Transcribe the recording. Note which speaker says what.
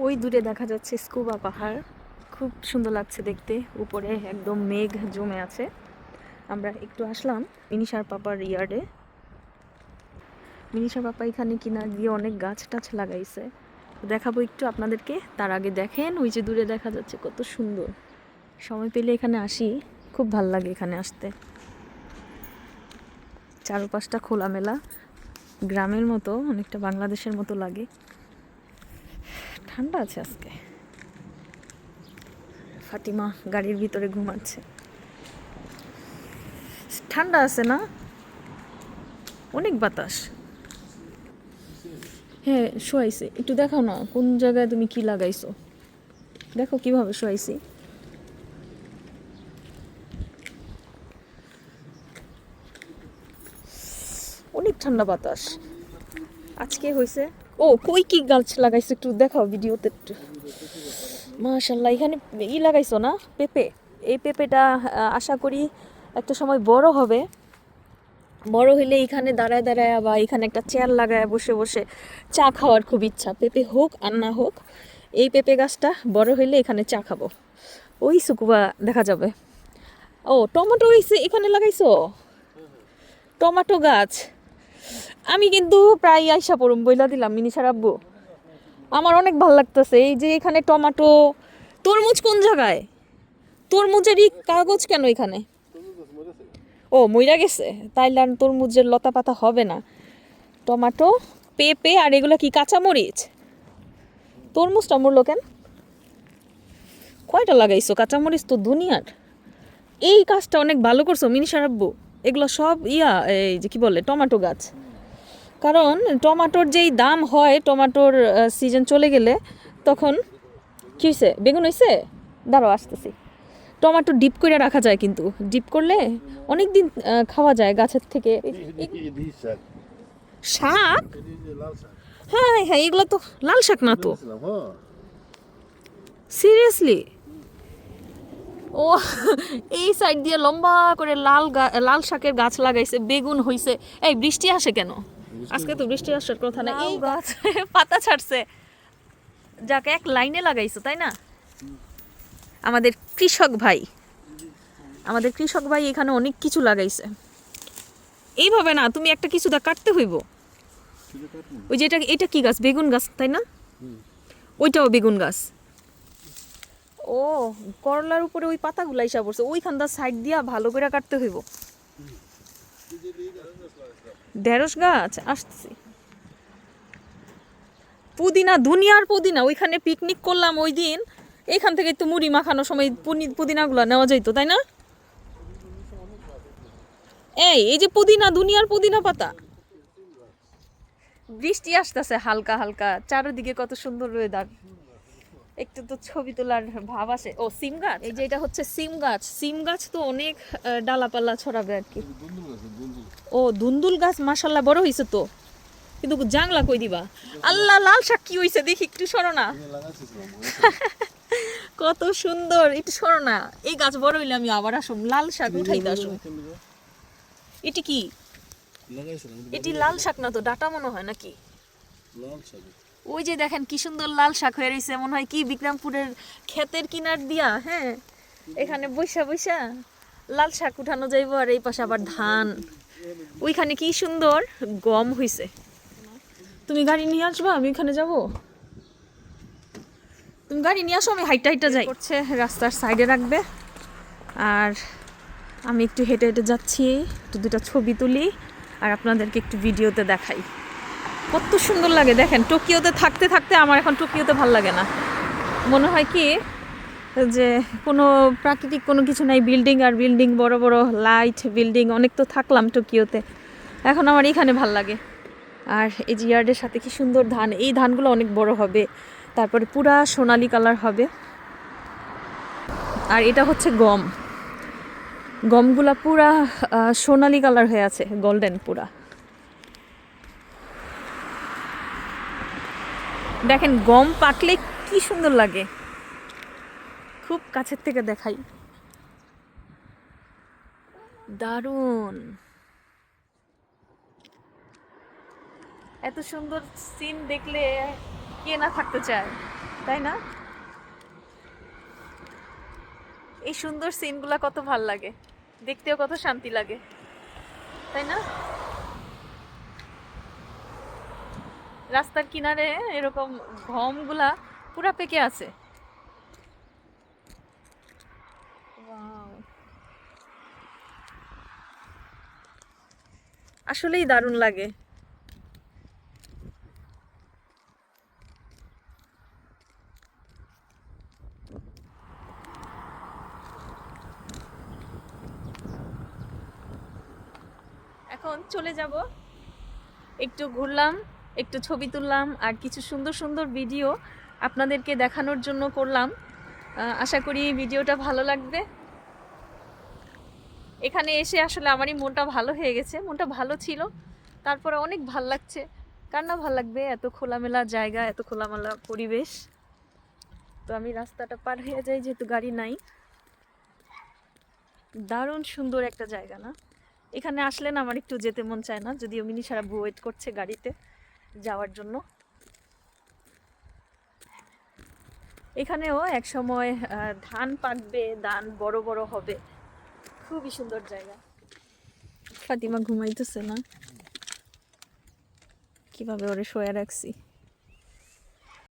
Speaker 1: ওই দূরে দেখা যাচ্ছে স্কুবা পাহাড়। খুব সুন্দর লাগছে দেখতে। উপরে একদম মেঘ জমে আছে। আমরা একটু আসলাম মিনিশার পাপার ইয়ার্ডে। মিনিশার পাপা এখানে কিনার দিয়ে অনেক গাছ টাছ লাগাইছে। দেখাবো একটু আপনাদেরকে। তার আগে দেখেন ওই যে দূরে দেখা যাচ্ছে কত সুন্দর। সময় পেলে এখানে আসি। খুব ভালো লাগে এখানে আসতে। চারপাশটা খোলামেলা। গ্রামের মতো, অনেকটা বাংলাদেশের মতো লাগে। ঠান্ডা আছে আজকে? ফাতিমা গাড়ির ভিতরে ঘুমাচ্ছে। ঠান্ডা আছে না? অনেক বাতাস। হ্যাঁ শোয়াইছে। একটু দেখাও না, কোন জায়গায় তুমি কি লাগাইছো? দেখো কীভাবে শোয়াইছি। অনেক ঠান্ডা বাতাস। আজকে হয়েছে ও, কই কি গাছ লাগাইছো একটু দেখাও ভিডিওতে একটু। মাশাল্লাহ এখানে ই লাগাইছো না? পেঁপে। এই পেঁপেটা আশা করি একটা সময় বড় হবে। বড় হইলে এখানে দাঁড়ায় দাঁড়ায় বা এখানে একটা চেয়ার লাগায় বসে বসে চা খাওয়ার খুব ইচ্ছা। পেঁপে হোক আর না হোক, এই পেঁপে গাছটা বড় হইলে এখানে চা খাব। ওই সুকুবা দেখা যাবে। ও, টমেটো এখানে লাগাইছো? টমেটো গাছ। আমি কিন্তু প্রায় আইসা পড়ুম, বইলা দিলাম মিনিসার আব্বু। আমার অনেক ভালো লাগতেছে, এই যে এখানে টমাটো। তরমুজ কোন জায়গায়? তরমুজেরই কাগজ কেন এখানে? ও, মইরা গেছে, তাইলে আর তরমুজের লতা পাতা হবে না। টমাটো, পেঁপে আর এগুলো কি কাঁচামরিচ? তরমুজটা মরলো কেন? কয়টা লাগাইছো? কাঁচামরিচ তো দুনিয়ার। এই কাজটা অনেক ভালো করছ মিনি আব্বু। এগুলো সব ইয়া এই যে কি বলে টমেটো গাছ। কারণ টমাটোর যেই দাম হয় টমাটোর সিজন চলে গেলে তখন কি হয়েছে বেগুন হয়েছে দাঁড়াও আসতেছি। টমাটো ডিপ করে রাখা যায় কিন্তু। ডিপ করলে অনেক দিন খাওয়া যায় গাছের থেকে।
Speaker 2: শাক?
Speaker 1: হ্যাঁ হ্যাঁ এগুলো তো লাল শাক না তো। সিরিয়াসলি ও এই সাইড দিয়ে লম্বা করে লাল গা- লাল শাকের গাছ লাগাইছে বেগুন হইছে। এই বৃষ্টি আসে কেন? আজকে তো বৃষ্টি আসার কথা না। এই গাছ। পাতা ছাড়ছে। যাকে এক লাইনে লাগাইছো তাই না? আমাদের কৃষক ভাই। আমাদের কৃষক ভাই এখানে অনেক কিছু লাগাইছে। এইভাবে না তুমি একটা কিছু দা কাটতে হইব। ওই যে এটা এটা কি গাছ? বেগুন গাছ তাই না? ওইটাও বেগুন গাছ। ও, করলার উপরে ওই পাতাগুলা ইসা পড়ছে, ওইখানটা সাইড দিয়া ভালো করে কাটতে হইব। ঢেঁড়স গাছ, আসতেছি। পুদিনা, দুনিয়ার পুদিনা, ওইখানে পিকনিক করলাম ওই দিন। এইখান থেকে একটু মুড়ি মাখানোর সময় পুদিনাগুলো নেওয়া যাইতো, তাই না? এই এই যে পুদিনা, দুনিয়ার পুদিনা পাতা। বৃষ্টি আসতেছে হালকা হালকা। চারিদিকে কত সুন্দর ওয়েদার একটু তো ছবি তোলার ভাব আসে। ও সিম গাছ? এই যে এটা হচ্ছে সিম গাছ। সিম গাছ তো অনেক আহ, ডালাপাল্লা ছড়াবে আর কি। ও দুন্দুল গাছ মাসাল্লাহ বড় হয়েছে তো। কিন্তু জাংলা কই দিবা? আল্লাহ লাল শাক কি হইছে দেখি একটু সরো না। কত সুন্দর একটু সরো না। এই গাছ বড় হইলে আমি আবার আসুম লাল শাক উঠাইতে আসুম। এটি কি?
Speaker 2: লাগাইছিলাম
Speaker 1: এটি লাল শাক না তো ডাটা মনে হয় নাকি?
Speaker 2: লাল শাক।
Speaker 1: ওই যে দেখেন কি সুন্দর লাল শাক হয়ে রয়েছে মনে হয় কি বিক্রমপুরের ক্ষেতের কিনার দিয়া হ্যাঁ? এখানে বৈশা বৈশা লাল শাক উঠানো যাইব আর এই পাশে আবার ধান। ওইখানে কি সুন্দর গম হইছে। তুমি গাড়ি নিয়ে আসবা, আমি ওইখানে যাব। তুমি গাড়ি নিয়ে আসো, আমি হাইটা হাইটা যাই। করছে, রাস্তার সাইডে রাখবে। আর আমি একটু হেঁটে হেঁটে যাচ্ছি, একটু দুটা ছবি তুলি, আর আপনাদেরকে একটু ভিডিওতে দেখাই। কত সুন্দর লাগে, দেখেন, টোকিওতে থাকতে থাকতে আমার এখন টোকিওতে ভালো লাগে না। মনে হয় কি, যে কোনো প্রাকৃতিক কোনো কিছু নাই, বিল্ডিং আর বিল্ডিং, বড় বড় লাইট, বিল্ডিং, অনেক তো থাকলাম টোকিওতে। এখন আমার এখানে ভালো লাগে। আর এই যে ইয়ার্ডের সাথে কি সুন্দর ধান, এই ধানগুলো অনেক বড় হবে। তারপরে পুরা সোনালি কালার হবে। আর এটা হচ্ছে গম। গমগুলা পুরা সোনালি কালার হয়ে আছে, গোল্ডেন পুরা। দেখেন, গম পাকলে কি সুন্দর লাগে। খুব কাছের থেকে দেখাই। দারুণ। এত সুন্দর সিন দেখলে কে না থাকতে চায়, তাই না? এই সুন্দর সিনগুলা কত ভালো লাগে। দেখতেও কত শান্তি লাগে, তাই না? রাস্তার কিনারে এরকম গমগুলা পুরা পেকে আছে। আসলেই দারুণ লাগে। এখন চলে যাব। একটু ঘুরলাম। একটু ছবি তুললাম আর কিছু সুন্দর সুন্দর ভিডিও আপনাদেরকে দেখানোর জন্য করলাম। আশা করি ভিডিওটা ভালো লাগবে। এখানে এসে আসলে আমারই মনটা ভালো হয়ে গেছে, মনটা ভালো ছিল। তারপরে অনেক ভালো লাগছে। কার না ভালো লাগবে? এত খোলামেলা জায়গা, এত খোলামেলা পরিবেশ। তো আমি রাস্তাটা পার হয়ে যাই, যেহেতু গাড়ি নাই। দারুণ সুন্দর একটা জায়গা না? এখানে আসলে না আমার একটু যেতে মন চায় না, যদিও মিনি সারা ওয়েট করছে গাড়িতে। যাওয়ার জন্য। এখানেও এক সময় ধান পাকবে, ধান বড় বড় হবে। খুবই সুন্দর জায়গা। ফাতিমা ঘুমাইতেছে না। কীভাবে ওরে শোয়া রাখছি?